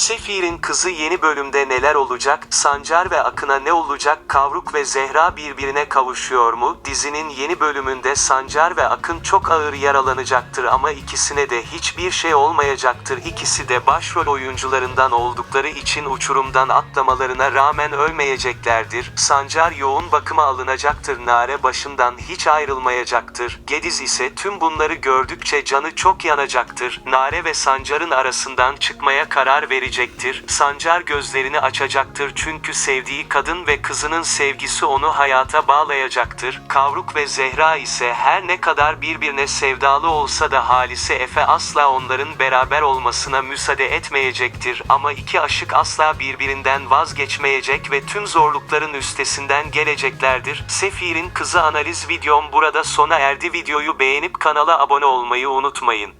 Sefir'in kızı yeni bölümde neler olacak? Sancar ve Akın'a ne olacak? Kavruk ve Zehra birbirine kavuşuyor mu? Dizinin yeni bölümünde Sancar ve Akın çok ağır yaralanacaktır ama ikisine de hiçbir şey olmayacaktır. İkisi de başrol oyuncularından oldukları için uçurumdan atlamalarına rağmen ölmeyeceklerdir. Sancar yoğun bakıma alınacaktır. Nare başından hiç ayrılmayacaktır. Gediz ise tüm bunları gördükçe canı çok yanacaktır. Nare ve Sancar'ın arasından çıkmaya karar verecektir. Sancar gözlerini açacaktır çünkü sevdiği kadın ve kızının sevgisi onu hayata bağlayacaktır. Kavruk ve Zehra ise her ne kadar birbirine sevdalı olsa da Halise Efe asla onların beraber olmasına müsaade etmeyecektir. Ama iki aşık asla birbirinden vazgeçmeyecek ve tüm zorlukların üstesinden geleceklerdir. Sefir'in kızı analiz videom burada sona erdi. Videoyu beğenip kanala abone olmayı unutmayın.